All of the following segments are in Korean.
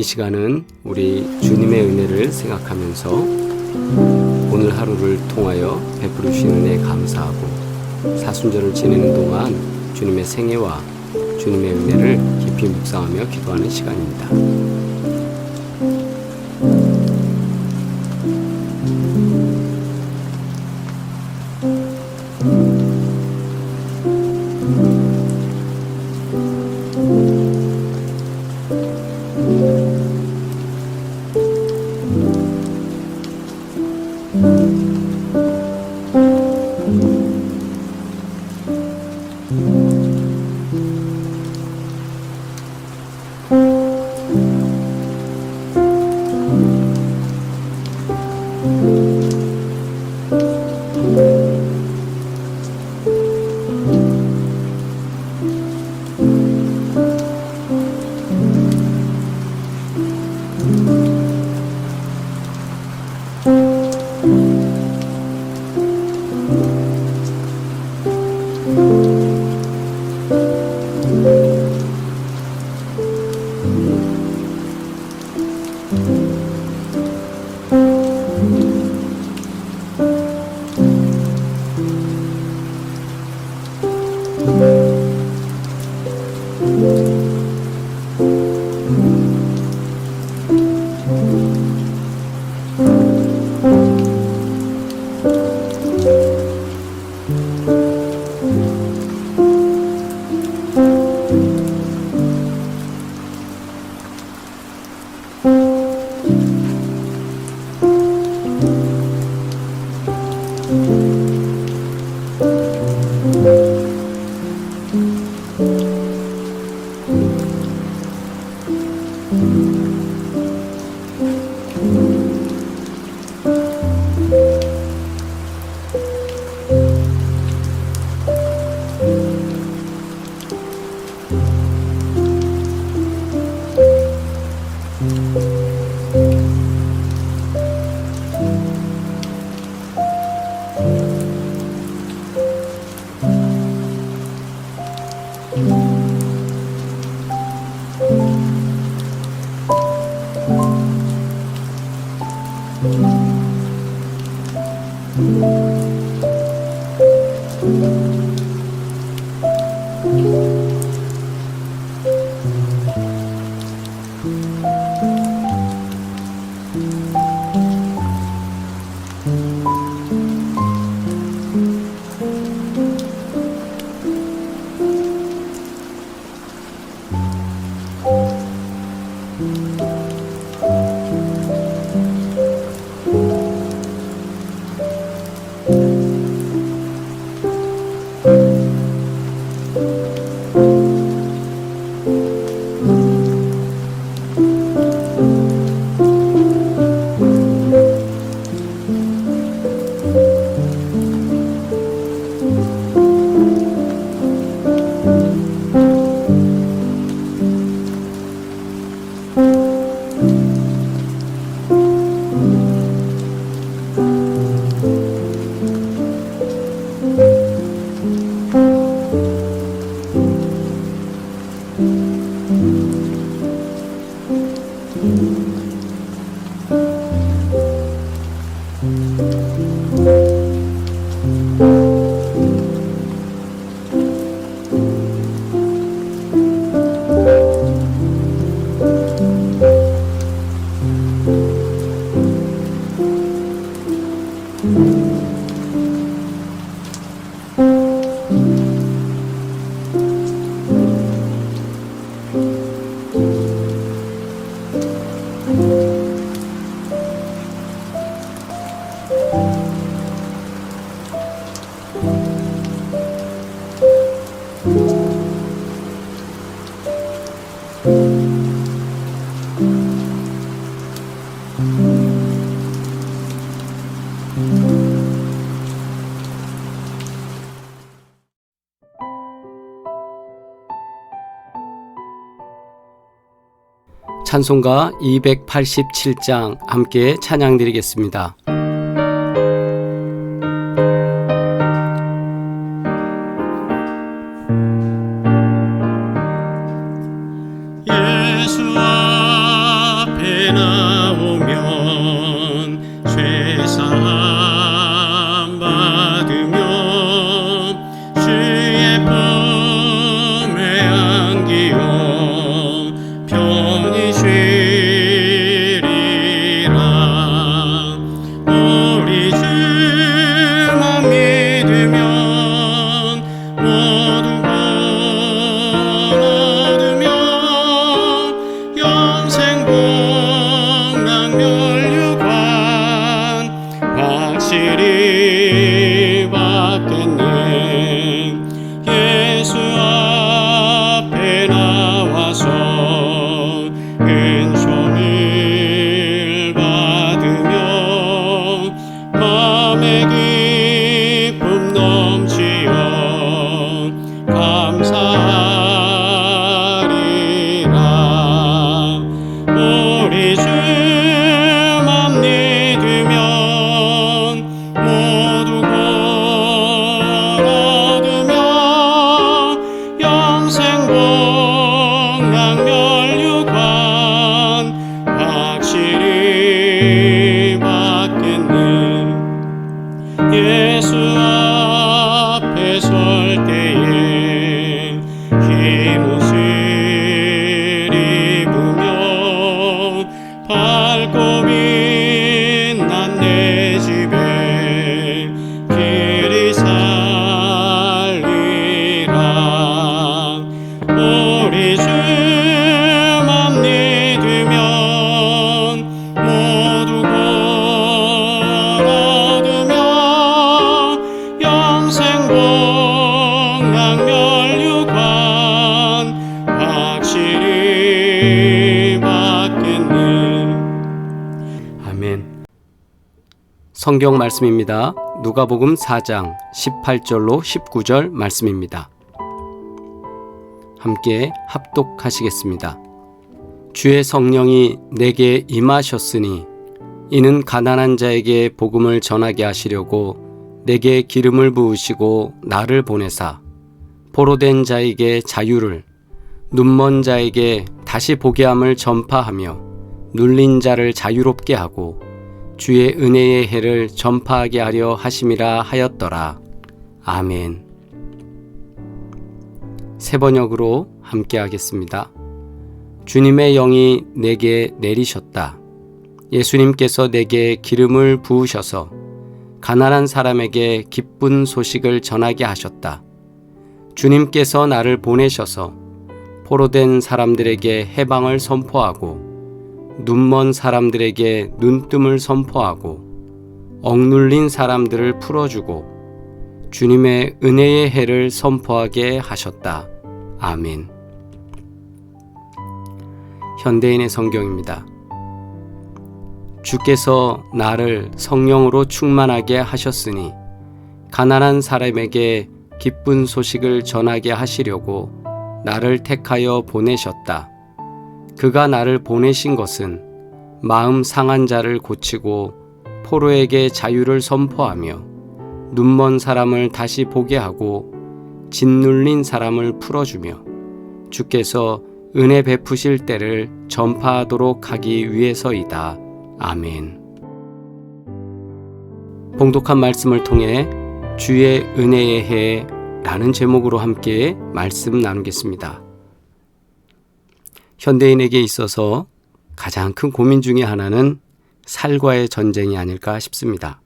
이 시간은 우리 주님의 은혜를 생각하면서 오늘 하루를 통하여 베풀어 주신 은혜에 감사하고 사순절을 지내는 동안 주님의 생애와 주님의 은혜를 깊이 묵상하며 기도하는 시간입니다. 찬송가 287장 함께 찬양 드리겠습니다. 예수와 성경 말씀입니다. 누가복음 4장 18절로 19절 말씀입니다. 함께 합독하시겠습니다. 주의 성령이 내게 임하셨으니 이는 가난한 자에게 복음을 전하게 하시려고 내게 기름을 부으시고 나를 보내사 포로된 자에게 자유를 눈먼 자에게 다시 보게 함을 전파하며 눌린 자를 자유롭게 하고 주의 은혜의 해를 전파하게 하려 하심이라 하였더라. 아멘. 세 번역으로 함께 하겠습니다. 주님의 영이 내게 내리셨다. 예수님께서 내게 기름을 부으셔서 가난한 사람에게 기쁜 소식을 전하게 하셨다. 주님께서 나를 보내셔서 포로된 사람들에게 해방을 선포하고 눈먼 사람들에게 눈뜸을 선포하고 억눌린 사람들을 풀어주고 주님의 은혜의 해를 선포하게 하셨다. 아멘. 현대인의 성경입니다. 주께서 나를 성령으로 충만하게 하셨으니 가난한 사람에게 기쁜 소식을 전하게 하시려고 나를 택하여 보내셨다. 그가 나를 보내신 것은 마음 상한 자를 고치고 포로에게 자유를 선포하며 눈먼 사람을 다시 보게 하고 짓눌린 사람을 풀어주며 주께서 은혜 베푸실 때를 전파하도록 하기 위해서이다. 아멘. 봉독한 말씀을 통해 주의 은혜의 해 라는 제목으로 함께 말씀 나누겠습니다. 현대인에게 있어서 가장 큰 고민 중의 하나는 살과의 전쟁이 아닐까 싶습니다.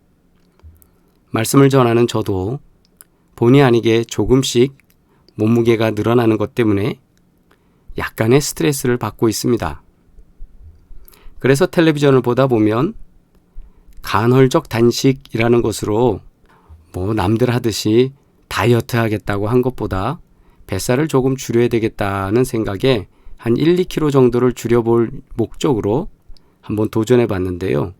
말씀을 전하는 저도 본의 아니게 조금씩 몸무게가 늘어나는 것 때문에 약간의 스트레스를 받고 있습니다. 그래서 텔레비전을 보다 보면 간헐적 단식이라는 것으로 뭐 남들 하듯이 다이어트 하겠다고 한 것보다 뱃살을 조금 줄여야 되겠다는 생각에 한 1, 2kg 정도를 줄여볼 목적으로 한번 도전해 봤는데요.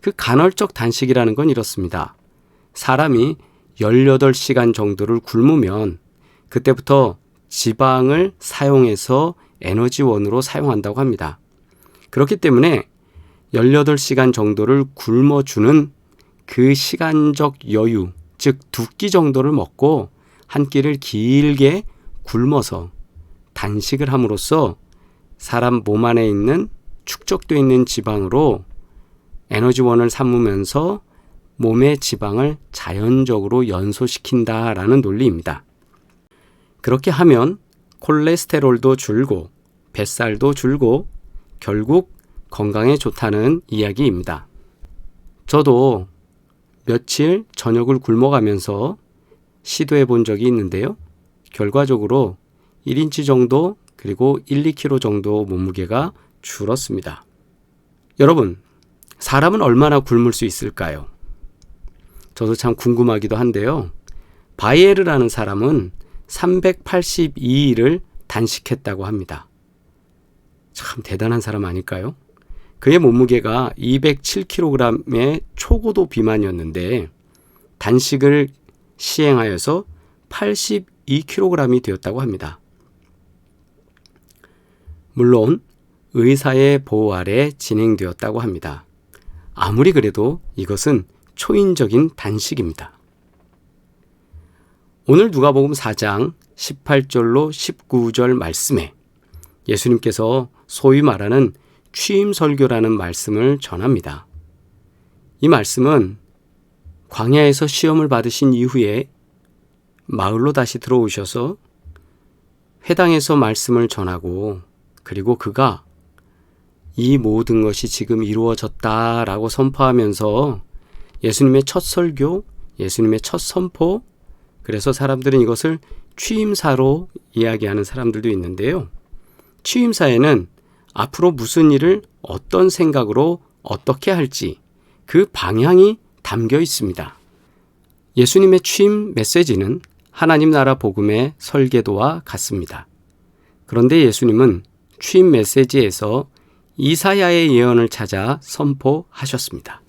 그 간헐적 단식이라는 건 이렇습니다. 사람이 18시간 정도를 굶으면 그때부터 지방을 사용해서 에너지원으로 사용한다고 합니다. 그렇기 때문에 18시간 정도를 굶어주는 그 시간적 여유, 즉 두 끼 정도를 먹고 한 끼를 길게 굶어서 단식을 함으로써 사람 몸 안에 있는 축적되어 있는 지방으로 에너지원을 삼으면서 몸의 지방을 자연적으로 연소시킨다라는 논리입니다. 그렇게 하면 콜레스테롤도 줄고 뱃살도 줄고 결국 건강에 좋다는 이야기입니다. 저도 며칠 저녁을 굶어가면서 시도해 본 적이 있는데요. 결과적으로 1인치 정도 그리고 1, 2kg 정도 몸무게가 줄었습니다. 여러분, 사람은 얼마나 굶을 수 있을까요? 저도 참 궁금하기도 한데요. 바이에르라는 사람은 382일을 단식했다고 합니다. 참 대단한 사람 아닐까요? 그의 몸무게가 207kg의 초고도 비만이었는데 단식을 시행하여서 82kg이 되었다고 합니다. 물론 의사의 보호 아래 진행되었다고 합니다. 아무리 그래도 이것은 초인적인 단식입니다. 오늘 누가복음 4장 18절로 19절 말씀에 예수님께서 소위 말하는 취임 설교라는 말씀을 전합니다. 이 말씀은 광야에서 시험을 받으신 이후에 마을로 다시 들어오셔서 회당에서 말씀을 전하고 그리고 그가 이 모든 것이 지금 이루어졌다라고 선포하면서 예수님의 첫 설교, 예수님의 첫 선포, 그래서 사람들은 이것을 취임사로 이야기하는 사람들도 있는데요. 취임사에는 앞으로 무슨 일을 어떤 생각으로 어떻게 할지 그 방향이 담겨 있습니다. 예수님의 취임 메시지는 하나님 나라 복음의 설계도와 같습니다. 그런데 예수님은 취임 메시지에서 이사야의 예언을 찾아 선포하셨습니다.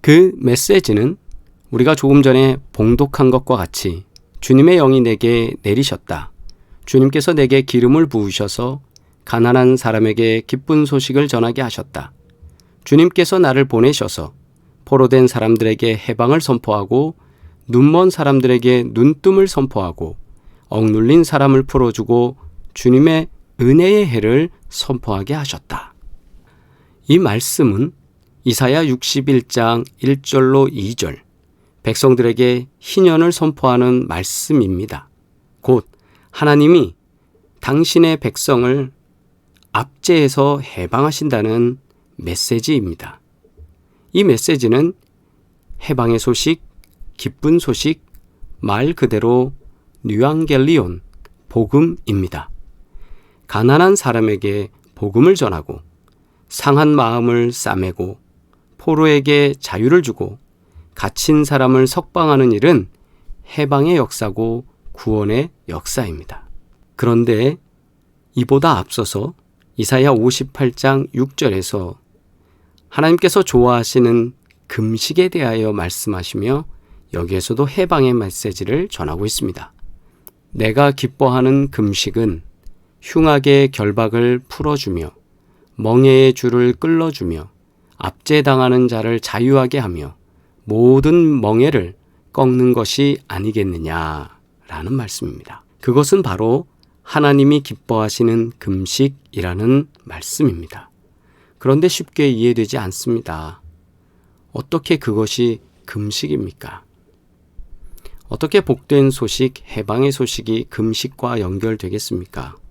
그 메시지는 우리가 조금 전에 봉독한 것과 같이 주님의 영이 내게 내리셨다. 주님께서 내게 기름을 부으셔서 가난한 사람에게 기쁜 소식을 전하게 하셨다. 주님께서 나를 보내셔서 포로된 사람들에게 해방을 선포하고 눈먼 사람들에게 눈뜸을 선포하고 억눌린 사람을 풀어주고 주님의 은혜의 해를 선포하게 하셨다. 이 말씀은 이사야 61장 1절로 2절 백성들에게 희년을 선포하는 말씀입니다. 곧 하나님이 당신의 백성을 압제에서 해방하신다는 메시지입니다. 이 메시지는 해방의 소식, 기쁜 소식, 말 그대로 뉴앙겔리온, 복음입니다. 가난한 사람에게 복음을 전하고 상한 마음을 싸매고 포로에게 자유를 주고 갇힌 사람을 석방하는 일은 해방의 역사고 구원의 역사입니다. 그런데 이보다 앞서서 이사야 58장 6절에서 하나님께서 좋아하시는 금식에 대하여 말씀하시며 여기에서도 해방의 메시지를 전하고 있습니다. 내가 기뻐하는 금식은 흉악의 결박을 풀어주며 멍해의 줄을 끌어주며 압제당하는 자를 자유하게 하며 모든 멍해를 꺾는 것이 아니겠느냐라는 말씀입니다. 그것은 바로 하나님이 기뻐하시는 금식이라는 말씀입니다. 그런데 쉽게 이해되지 않습니다. 어떻게 그것이 금식입니까? 어떻게 복된 소식, 해방의 소식이 금식과 연결되겠습니까?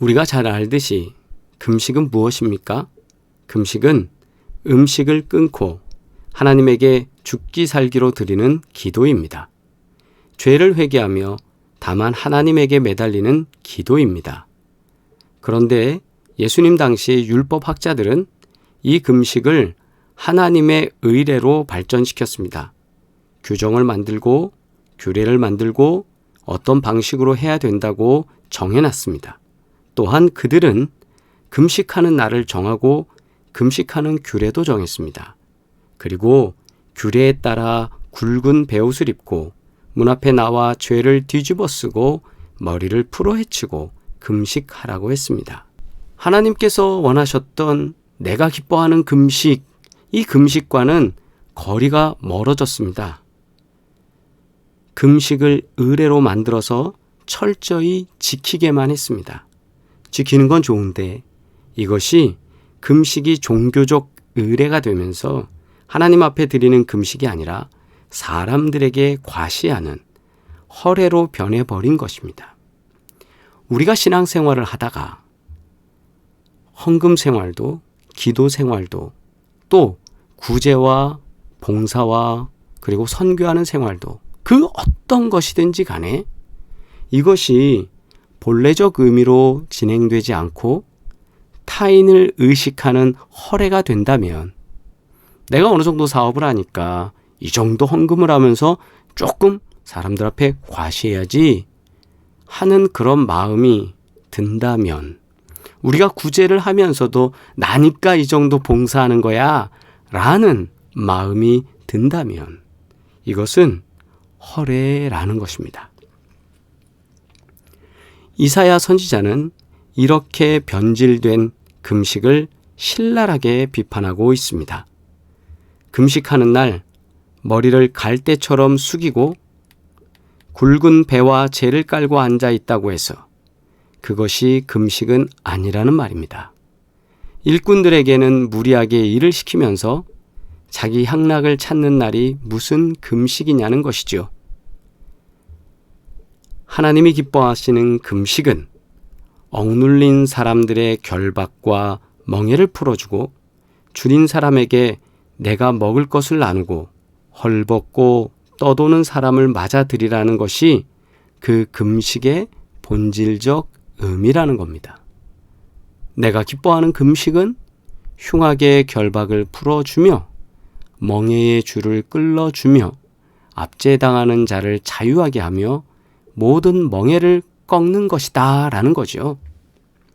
우리가 잘 알듯이 금식은 무엇입니까? 금식은 음식을 끊고 하나님에게 죽기 살기로 드리는 기도입니다. 죄를 회개하며 다만 하나님에게 매달리는 기도입니다. 그런데 예수님 당시 율법 학자들은 이 금식을 하나님의 의례로 발전시켰습니다. 규정을 만들고 규례를 만들고 어떤 방식으로 해야 된다고 정해놨습니다. 또한 그들은 금식하는 날을 정하고 금식하는 규례도 정했습니다. 그리고 규례에 따라 굵은 베옷을 입고 문 앞에 나와 죄를 뒤집어 쓰고 머리를 풀어 헤치고 금식하라고 했습니다. 하나님께서 원하셨던 내가 기뻐하는 금식, 이 금식과는 거리가 멀어졌습니다. 금식을 의례로 만들어서 철저히 지키게만 했습니다. 지키는 건 좋은데 이것이 금식이 종교적 의례가 되면서 하나님 앞에 드리는 금식이 아니라 사람들에게 과시하는 허례로 변해버린 것입니다. 우리가 신앙생활을 하다가 헌금 생활도 기도 생활도 또 구제와 봉사와 그리고 선교하는 생활도 그 어떤 것이든지 간에 이것이 본래적 의미로 진행되지 않고 타인을 의식하는 허례가 된다면 내가 어느 정도 사업을 하니까 이 정도 헌금을 하면서 조금 사람들 앞에 과시해야지 하는 그런 마음이 든다면 우리가 구제를 하면서도 나니까 이 정도 봉사하는 거야 라는 마음이 든다면 이것은 허례라는 것입니다. 이사야 선지자는 이렇게 변질된 금식을 신랄하게 비판하고 있습니다. 금식하는 날 머리를 갈대처럼 숙이고 굵은 배와 재를 깔고 앉아 있다고 해서 그것이 금식은 아니라는 말입니다. 일꾼들에게는 무리하게 일을 시키면서 자기 향락을 찾는 날이 무슨 금식이냐는 것이죠. 하나님이 기뻐하시는 금식은 억눌린 사람들의 결박과 멍해를 풀어주고 줄인 사람에게 내가 먹을 것을 나누고 헐벗고 떠도는 사람을 맞아들이라는 것이 그 금식의 본질적 의미라는 겁니다. 내가 기뻐하는 금식은 흉악의 결박을 풀어주며 멍해의 줄을 끌어주며 압제당하는 자를 자유하게 하며 모든 멍해를 꺾는 것이다 라는 거죠.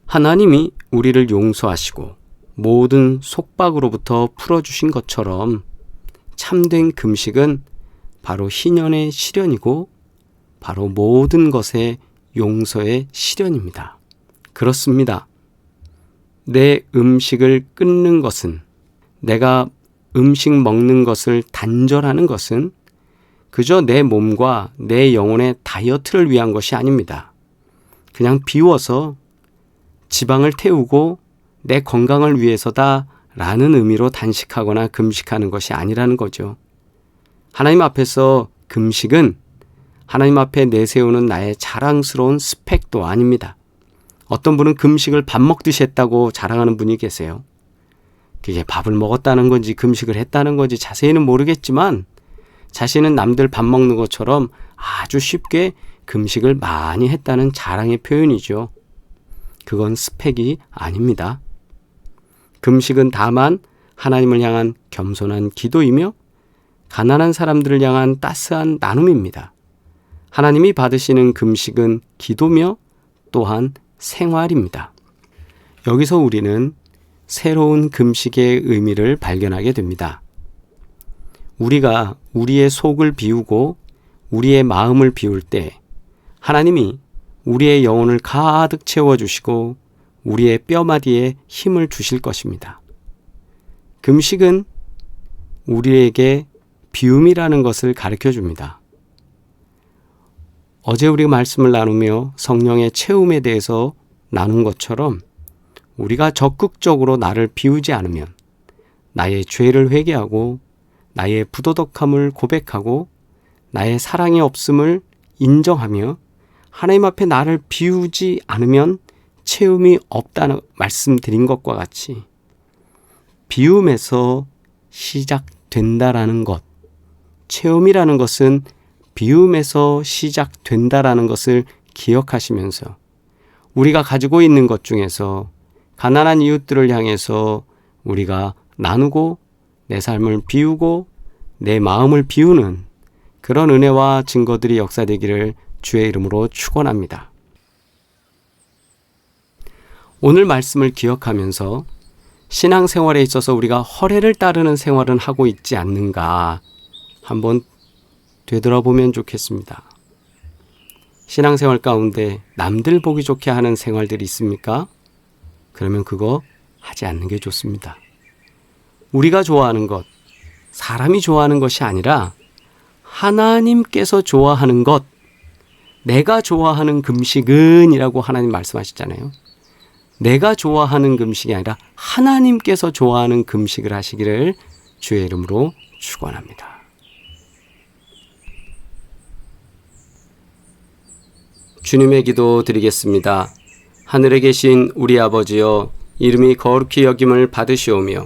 하나님이 우리를 용서하시고 모든 속박으로부터 풀어주신 것처럼 참된 금식은 바로 희년의 실현이고 바로 모든 것의 용서의 실현입니다. 그렇습니다. 내 음식을 끊는 것은 내가 음식 먹는 것을 단절하는 것은 그저 내 몸과 내 영혼의 다이어트를 위한 것이 아닙니다. 그냥 비워서 지방을 태우고 내 건강을 위해서다 라는 의미로 단식하거나 금식하는 것이 아니라는 거죠. 하나님 앞에서 금식은 하나님 앞에 내세우는 나의 자랑스러운 스펙도 아닙니다. 어떤 분은 금식을 밥 먹듯이 했다고 자랑하는 분이 계세요. 그게 밥을 먹었다는 건지 금식을 했다는 건지 자세히는 모르겠지만 자신은 남들 밥 먹는 것처럼 아주 쉽게 금식을 많이 했다는 자랑의 표현이죠. 그건 스펙이 아닙니다. 금식은 다만 하나님을 향한 겸손한 기도이며 가난한 사람들을 향한 따스한 나눔입니다. 하나님이 받으시는 금식은 기도며 또한 생활입니다. 여기서 우리는 새로운 금식의 의미를 발견하게 됩니다. 우리가 우리의 속을 비우고 우리의 마음을 비울 때 하나님이 우리의 영혼을 가득 채워주시고 우리의 뼈마디에 힘을 주실 것입니다. 금식은 우리에게 비움이라는 것을 가르쳐 줍니다. 어제 우리가 말씀을 나누며 성령의 채움에 대해서 나눈 것처럼 우리가 적극적으로 나를 비우지 않으면 나의 죄를 회개하고 나의 부도덕함을 고백하고 나의 사랑이 없음을 인정하며 하나님 앞에 나를 비우지 않으면 채움이 없다는 말씀드린 것과 같이 비움에서 시작된다라는 것, 체험이라는 것은 비움에서 시작된다라는 것을 기억하시면서 우리가 가지고 있는 것 중에서 가난한 이웃들을 향해서 우리가 나누고 내 삶을 비우고 내 마음을 비우는 그런 은혜와 증거들이 역사되기를 주의 이름으로 축원합니다. 오늘 말씀을 기억하면서 신앙생활에 있어서 우리가 허례를 따르는 생활은 하고 있지 않는가 한번 되돌아보면 좋겠습니다. 신앙생활 가운데 남들 보기 좋게 하는 생활들이 있습니까? 그러면 그거 하지 않는 게 좋습니다. 우리가 좋아하는 것, 사람이 좋아하는 것이 아니라 하나님께서 좋아하는 것, 내가 좋아하는 금식은 이라고 하나님 말씀하셨잖아요. 내가 좋아하는 금식이 아니라 하나님께서 좋아하는 금식을 하시기를 주의 이름으로 축원합니다. 주님의 기도 드리겠습니다. 하늘에 계신 우리 아버지여 이름이 거룩히 여김을 받으시오며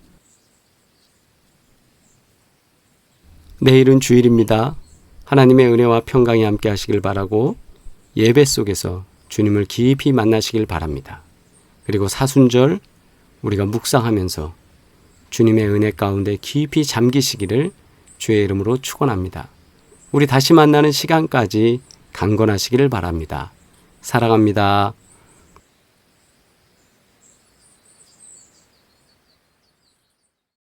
내일은 주일입니다. 하나님의 은혜와 평강이 함께 하시길 바라고 예배 속에서 주님을 깊이 만나시길 바랍니다. 그리고 사순절 우리가 묵상하면서 주님의 은혜 가운데 깊이 잠기시기를 주의 이름으로 축원합니다. 우리 다시 만나는 시간까지 강건하시기를 바랍니다. 사랑합니다.